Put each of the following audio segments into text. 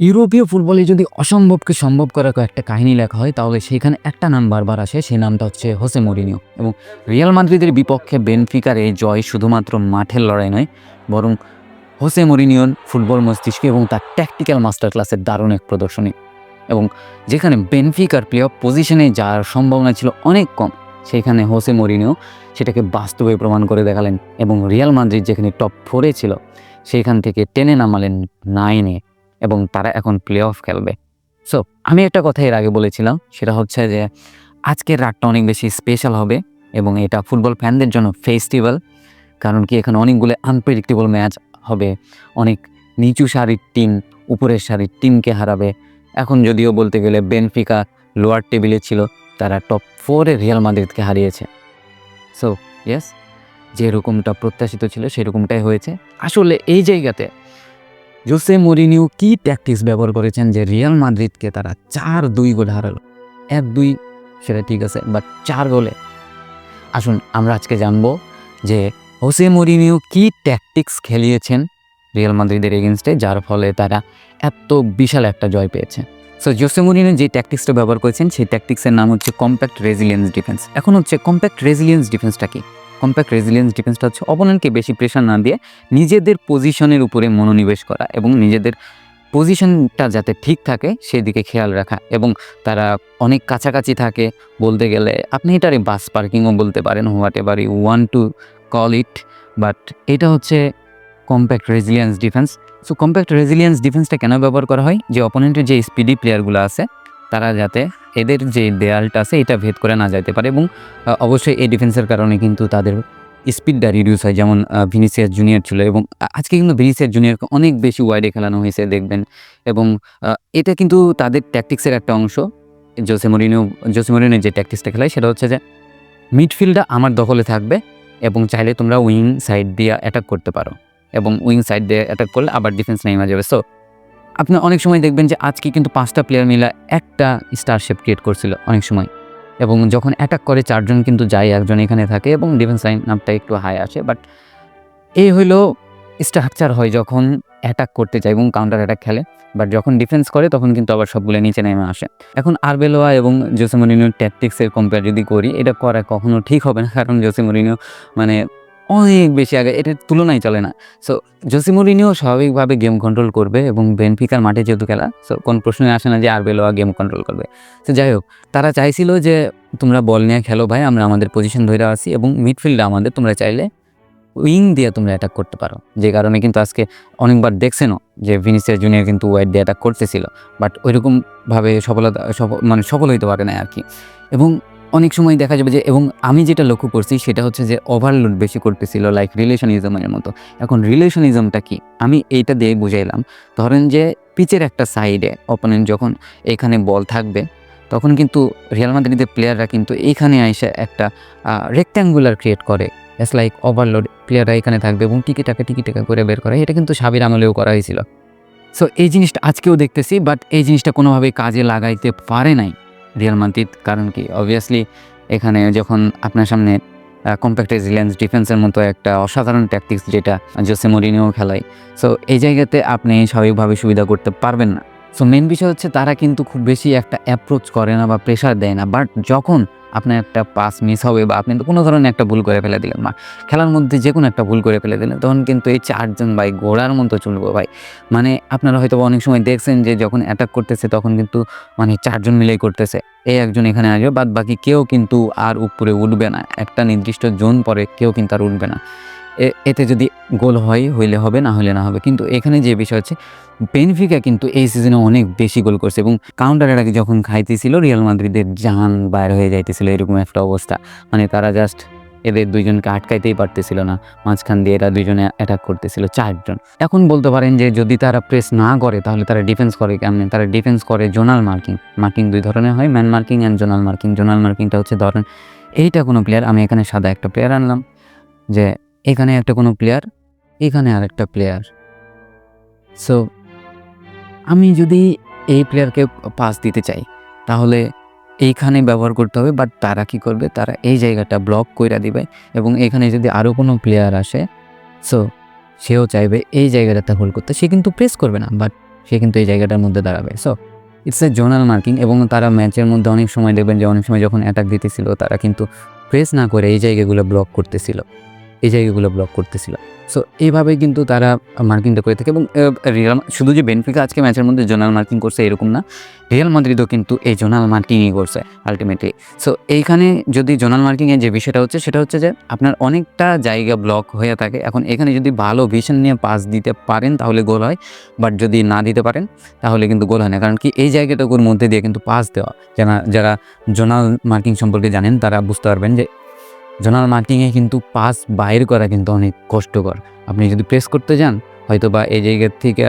ইউরোপীয় ফুটবলে যদি অসম্ভবকে সম্ভব করার একটা কাহিনী লেখা হয়, তাহলে সেখানে একটা নাম বারবার আসে, সেই নামটা হচ্ছে হোসে মরিনিও। এবং রিয়াল মাদ্রিদের বিপক্ষে বেনফিকার এই জয় শুধুমাত্র মাঠের লড়াই নয়, বরং হোসে মরিনিওর ফুটবল মস্তিষ্ক এবং তার ট্যাকটিক্যাল মাস্টার ক্লাসের দারুণ এক প্রদর্শনী। এবং যেখানে বেনফিকার প্লে অফ পজিশনে যাওয়ার সম্ভাবনা ছিল অনেক কম, সেখানে হোসে মরিনিও সেটাকে বাস্তবে প্রমাণ করে দেখালেন এবং রিয়াল মাদ্রিদ যেখানে টপ ফোরে ছিল, সেখান থেকে টেনে নামালেন নাইনে এবং তারা এখন প্লে অফ খেলবে। সো আমি একটা কথা এর আগে বলেছিলাম, সেটা হচ্ছে যে আজকের রাতটা অনেক বেশি স্পেশাল হবে এবং এটা ফুটবল ফ্যানদের জন্য ফেস্টিভ্যাল কারণ কি এখানে অনেকগুলো আনপ্রেডিক্টেবল ম্যাচ হবে। অনেক নিচু সারির টিম উপরের সারির টিমকে হারাবে। এখন যদিও বলতে গেলে বেনফিকা লোয়ার টেবিলে ছিল, তারা টপ ফোরে রিয়াল মাদ্রিদকে হারিয়েছে। সো ইয়েস যেরকমটা প্রত্যাশিত ছিল, সেরকমটাই হয়েছে। আসলে এই জায়গাতে জোসে মরিনিও কি ট্যাকটিক্স ব্যবহার করেছেন যে রিয়াল মাদ্রিদকে তারা চার দুই গোলে হারালো। এক দুই, সেটা ঠিক আছে বাট চার গোলে। আসুন, আমরা আজকে জানব যে হোসে মরিনিও কি ট্যাকটিক্স খেলিয়েছেন রিয়াল মাদ্রিদের এগেনস্টে যার ফলে তারা এত বিশাল একটা জয় পেয়েছে। সো জোসে মরিনিও যে ট্যাকটিক্সটা ব্যবহার করেছেন, সেই ট্যাকটিক্সের নাম হচ্ছে কম্প্যাক্ট রেজিলিয়েন্স ডিফেন্স এখন হচ্ছে কম্প্যাক্ট রেজিলিয়েন্স ডিফেন্সটা কি? কম্প্যাক্ট রেজিলিয়েন্স ডিফেন্সটা হচ্ছে অপোনেন্টকে বেশি প্রেশার না দিয়ে নিজেদের পজিশনের উপরে মনোনিবেশ করা এবং নিজেদের পজিশনটা যাতে ঠিক থাকে সেদিকে খেয়াল রাখা এবং তারা অনেক কাছাকাছি থাকে বলতে গেলে। আপনি এটারে বাস পার্কিংও বলতে পারেন whatever you want to call it but এটা হচ্ছে compact resilience defence so compact resilience ডিফেন্সটা কেন ব্যবহার করা হয়? যে অপোনেন্টের যে স্পিডি প্লেয়ারগুলো আছে, তারা যাতে এদের যে দেয়ালটা আছে, এটা ভেদ করে না যাইতে পারে এবং অবশ্যই এই ডিফেন্সের কারণে কিন্তু তাদের স্পিডটা রিডিউস হয়। যেমন ভিনিসিয়াস জুনিয়র ছিল এবং আজকে কিন্তু ভিনিসিয়াস জুনিয়রকে অনেক বেশি ওয়াইডে খেলানো হয়েছে দেখবেন। এবং এটা কিন্তু তাদের ট্যাকটিক্সের একটা অংশ। জোসে মরিনিও জোসে মরিনিও যে ট্যাকটিক্সটা খেলায়, সেটা হচ্ছে যে মিডফিল্ডটা আমার দখলে থাকবে এবং চাইলে তোমরা উইং সাইড দিয়ে অ্যাটাক করতে পারো। এবং উইং সাইড দিয়ে অ্যাটাক করলে আবার ডিফেন্স নেমে যাবে। সো আপনি অনেক সময় দেখবেন যে আজকে কিন্তু পাঁচটা প্লেয়ার মিলে একটা স্টার শেপ ক্রিয়েট করছিল অনেক সময়। এবং যখন অ্যাটাক করে, চারজন কিন্তু যায়, একজন এখানে থাকে এবং ডিফেন্স লাইন নামটা একটু হাই আসে। বাট এই হইল স্ট্রাকচার হয় যখন অ্যাটাক করতে চায় এবং কাউন্টার অ্যাটাক খেলে। বাট যখন ডিফেন্স করে, তখন কিন্তু আবার সবগুলো নিচে নেমে আসে। এখন আরবেলোয়া এবং জোসে মরিনিও ট্যাকটিক্সের কম্পেয়ার যদি করি, এটা করা কখনো ঠিক হবে না। কারণ জোসে মরিনিও মানে অনেক বেশি আগে, এটার তুলনায় চলে না। সো জোসে স্বাভাবিকভাবে গেম কন্ট্রোল করবে এবং বেনফিকার মাঠে যেহেতু খেলা সো কোন প্রশ্নই আসে না যে আরবেলোয়া গেম কন্ট্রোল করবে। তো যাই হোক, তারা চাইছিল যে তোমরা বল নিয়ে খেলো ভাই, আমরা আমাদের পজিশন ধরে আসি এবং মিডফিল্ডে আমাদের, তোমরা চাইলে উইং দিয়ে তোমরা অ্যাটাক করতে পারো। যে কারণে কিন্তু আজকে অনেকবার দেখছেনও যে ভিনিসিয়াস জুনিয়র কিন্তু ওয়াইড দিয়ে অ্যাটাক করতেছিল। বাট ওইরকমভাবে সফলতা সফল মানে সফল হইতে পারে না আর কি। এবং অনেক সময় দেখা যাবে যে, এবং আমি যেটা লক্ষ্য করছি সেটা হচ্ছে যে ওভারলোড বেশি করতেছিল লাইক রিলেশনিজমের মতো। এখন রিলেশনিজমটা কি? আমি এইটা দিয়ে বুঝাইলাম। ধরেন যে, পিচের একটা সাইডে অপোনেন্ট যখন এখানে বল থাকবে, তখন কিন্তু রিয়াল মাদ্রিদের প্লেয়াররা কিন্তু এইখানে এসে একটা রেক্ট্যাঙ্গুলার ক্রিয়েট করে। এস লাইক ওভারলোড প্লেয়াররা এখানে থাকবে এবং টিকিটাকে টিকিটাকা করে বের করে। এটা কিন্তু সাবির আমলেও করা হয়েছিল। সো এই জিনিসটা আজকেও দেখতেছি বাট এই জিনিসটা কোনোভাবেই কাজে লাগাইতে পারে নাই। রিয়াল মাদ্রিদ কারণ কি? অবভিয়াসলি এখানে যখন আপনার সামনে কম্প্যাক্ট রেজিলিয়েন্স ডিফেন্সের মতো একটা অসাধারণ ট্যাকটিক্স যেটা জোসে মরিনিও খেলায়। সো এই জায়গাতে আপনি স্বাভাবিকভাবে সুবিধা করতে পারবেন না। সো মেন বিষয় হচ্ছে তারা কিন্তু খুব বেশি একটা অ্যাপ্রোচ করে না বা প্রেশার দেয় না। বাট যখন আপনার একটা পাস মিস হবে বা আপনি কোনো ধরনের একটা ভুল করে ফেলে দিলেন বা খেলার মধ্যে যে কোনো একটা ভুল করে ফেলে দিলেন, তখন কিন্তু এই চারজন ভাই ঘোড়ার মতো চলবো ভাই। মানে আপনারা হয়তো অনেক সময় দেখছেন যে যখন অ্যাটাক করতেছে তখন কিন্তু মানে চারজন মিলেই করতেছে। এই একজন এখানে আসবে বাদ বাকি কেউ কিন্তু আর উপরে উঠবে না। একটা নির্দিষ্ট জোন পরে কেউ কিন্তু আর উঠবে না। এতে যদি গোল হয়, হইলে হবে, না হলে না হবে। কিন্তু এখানে যে বিষয় হচ্ছে, বেনফিকা কিন্তু এই সিজনে অনেক বেশি গোল করছে এবং কাউন্টার অ্যাটাকে যখন খাইতেছিল রিয়াল মাদ্রিদের জান বাইর হয়ে যাইতেছিল, এরকম একটা অবস্থা। মানে তারা জাস্ট এদের দুইজনকে আটকাইতেই পারতেছিল না। মাঝখান দিয়ে এরা দুইজনে অ্যাটাক করতেছিল, চারজন। এখন বলতে পারেন যে যদি তারা প্রেস না করে, তাহলে তারা ডিফেন্স করে কেমনে? তারা ডিফেন্স করে জোনাল মার্কিং মার্কিং দুই ধরনের হয় man marking and zonal marking zonal মার্কিংটা হচ্ছে ধরেন, এইটা কোনো প্লেয়ার আমি এখানে সাদা একটা প্লেয়ার আনলাম, যে এখানে একটা কোনো প্লেয়ার এখানে আরেকটা প্লেয়ার সো আমি যদি এই প্লেয়ারকে পাস দিতে চাই, তাহলে এইখানে ব্যবহার করতে হবে বাট তারা কি করবে? তারা এই জায়গাটা ব্লক করে দিবে এবং এখানে যদি আরও কোনো প্লেয়ার আসে সো সেও চাইবে এই জায়গাটাতে হোল্ড করতে। সে কিন্তু প্রেস করবে না বাট সে কিন্তু এই জায়গাটার মধ্যে দাঁড়াবে। So it's a zonal marking এবং তারা ম্যাচের মধ্যে অনেক সময় দেখবেন যে, অনেক সময় যখন অ্যাটাক দিতেছিল, তারা কিন্তু প্রেস না করে এই জায়গাগুলো ব্লক করতেছিল। এই জায়গাগুলো ব্লক করতেছিল। সো এইভাবে কিন্তু তারা মার্কিংটা করে থাকে এবং রিয়াল শুধু যে বেনফিকা আজকে ম্যাচের মধ্যে জোনাল মার্কিং করছে এরকম না রিয়াল মাদ্রিদও কিন্তু এই জোনাল মার্কিংই করছে আলটিমেটলি সো এইখানে যদি জোনাল মার্কিংয়ের যে বিষয়টা হচ্ছে, সেটা হচ্ছে যে আপনার অনেকটা জায়গা ব্লক হয়ে থাকে। এখন এখানে যদি ভালো ভিশন নিয়ে পাস দিতে পারেন, তাহলে গোল হয়। বাট যদি না দিতে পারেন, তাহলে কিন্তু গোল হয় না। কারণ কি এই জায়গাটুকুর মধ্যে দিয়ে কিন্তু পাস দেওয়া। যারা যারা জোনাল মার্কিং সম্পর্কে জানেন, তারা বুঝতে পারবেন যে জোনাল মার্কিংয়ে কিন্তু পাস বাইর করা কিন্তু অনেক কষ্টকর। আপনি যদি প্রেস করতে যান হয়তো বা এই জায়গা থেকে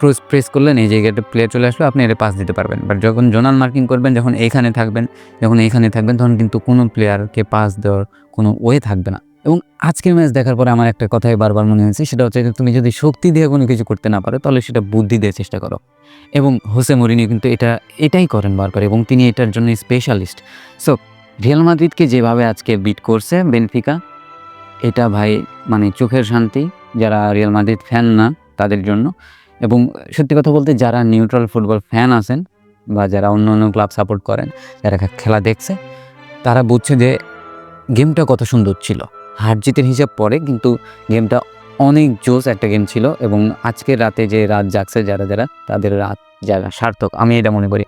প্রেস প্রেস করলেন, এই জায়গাটা প্লেয়ার চলে আসলো, আপনি এটা পাস দিতে পারবেন। বাট যখন জোনাল মার্কিং করবেন, যখন এইখানে থাকবেন, যখন এইখানে থাকবেন, তখন কিন্তু কোনো প্লেয়ারকে পাস দেওয়ার কোনো ওয়ে থাকবে না। এবং আজকের ম্যাচ দেখার পরে আমার একটা কথাই বারবার মনে হয়েছে, সেটা হচ্ছে তুমি যদি শক্তি দিয়ে কোনো কিছু করতে না পারো, তাহলে সেটা বুদ্ধি দিয়ে চেষ্টা করো। এবং হোসে মরিনি কিন্তু এটা, এটাই করেন বারবার, এবং তিনি এটার জন্য স্পেশালিস্ট সো রিয়াল মাদ্রিদকে যেভাবে আজকে বিট করছে বেনফিকা, এটা ভাই মানে চোখের শান্তি, যারা রিয়াল মাদ্রিদ ফ্যান না তাদের জন্য। এবং সত্যি কথা বলতে যারা নিউট্রাল ফুটবল ফ্যান আছেন বা যারা অন্য অন্য ক্লাব সাপোর্ট করেন, যারা খেলা দেখছে, তারা বুঝছে যে গেমটা কত সুন্দর ছিল। হার জিতের হিসাব পরে কিন্তু গেমটা অনেক জোস একটা গেম ছিল এবং আজকের রাতে যে রাত জাগছে যারা যারা, তাদের রাত জাগা সার্থক। আমি এটা মনে করি।